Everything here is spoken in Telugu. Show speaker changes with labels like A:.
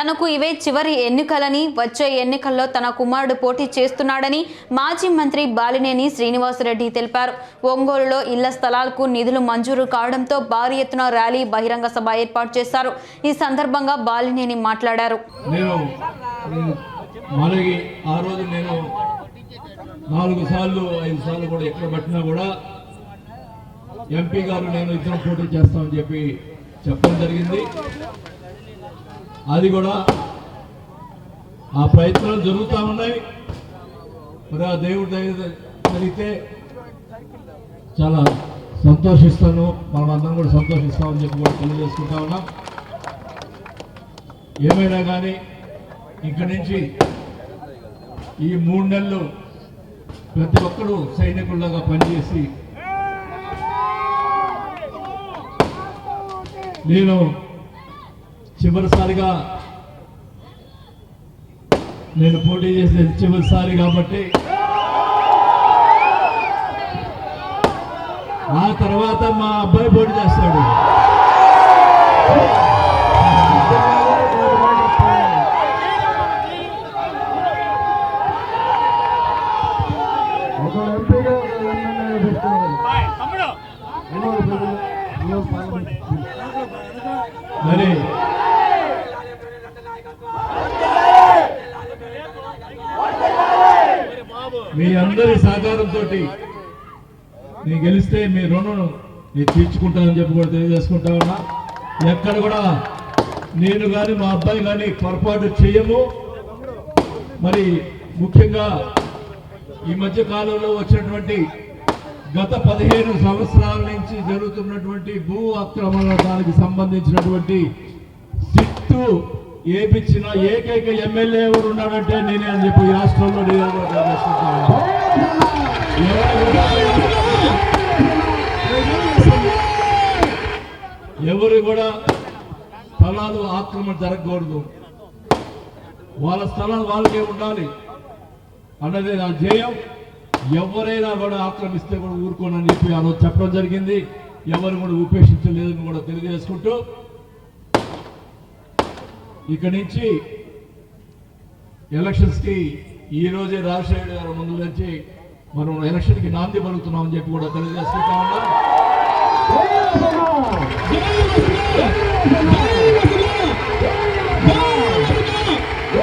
A: తనకు ఇవే చివరి ఎన్నికలని వచ్చే ఎన్నికల్లో తన కుమారుడు పోటీ చేస్తున్నాడని మాజీ మంత్రి బాలినేని శ్రీనివాసరెడ్డి తెలిపారు. ఒంగోలులో ఇళ్ళ స్థలాలకు నిధులు మంజూరు కావడంతో భారీ ఎత్తున ర్యాలీ బహిరంగ సభ ఏర్పాటు చేశారు. ఈ సందర్భంగా బాలినేని మాట్లాడారు.
B: మనకి ఆ రోజు నేను నాలుగు సార్లు ఐదు సార్లు కూడా ఎక్కడ పట్టినా కూడా ఎంపీ గారు నేను ఇద్దరు పోటీ చేస్తామని చెప్పి చెప్పడం జరిగింది. అది కూడా ఆ ప్రయత్నాలు జరుగుతూ ఉన్నాయి. మరి ఆ దేవుడి జరిగితే చాలా సంతోషిస్తాను. మనం అందరం కూడా సంతోషిస్తామని చెప్పి కూడా తెలియజేసుకుంటా ఉన్నాం. ఏమైనా కానీ ఇక్కడి నుంచి ఈ మూడు నెలలు ప్రతి ఒక్కరూ సైనికుల్లాగా పనిచేసి నేను చివరిసారిగా నేను పోటీ చేసే చివరిసారి కాబట్టి ఆ తర్వాత మా అబ్బాయి పోటీ చేస్తాడు.
C: ఒక ఎంపీగా ఒక ఎమ్మెల్యే పెట్టుకోవాలి మూడు ప్రజలు మూడు పార్లమెంట్
B: మరి మీ అందరి సహకారంతో నేను గెలిస్తే మీ రుణం నేను తీర్చుకుంటానని చెప్పి కూడా తెలియజేసుకుంటా ఉన్నా. ఎక్కడ కూడా నేను కానీ మా అబ్బాయి కానీ పొరపాటు చేయము. మరి ముఖ్యంగా ఈ మధ్య కాలంలో వచ్చినటువంటి గత పదిహేను సంవత్సరాల నుంచి జరుగుతున్నటువంటి భూ ఆక్రమణ దానికి సంబంధించినటువంటి సిట్టు ఏపిచ్చిన ఏకైక ఎమ్మెల్యే ఎవరు ఉన్నాడంటే నేనే అని చెప్పి ఈ రాష్ట్రంలో ఎవరు కూడా- ఎవరు కూడా స్థలాలు ఆక్రమణ జరగకూడదు. వాళ్ళ స్థలాలు వాళ్ళకే ఉండాలి. అన్నదే నా ధ్యేయం. ఎవరైనా కూడా ఆక్రమిస్తే కూడా ఊరుకోనని చెప్పి ఆ రోజు చెప్పడం జరిగింది. ఎవరు కూడా ఉపేక్షించలేదని కూడా తెలియజేసుకుంటూ ఇక్కడి నుంచి ఎలక్షన్స్కి ఈ రోజే రాజశేఖర్ గారు ముందు నుంచి మనం ఎలక్షన్కి నాంది పలుకుతున్నామని చెప్పి కూడా తెలియజేస్తున్నాం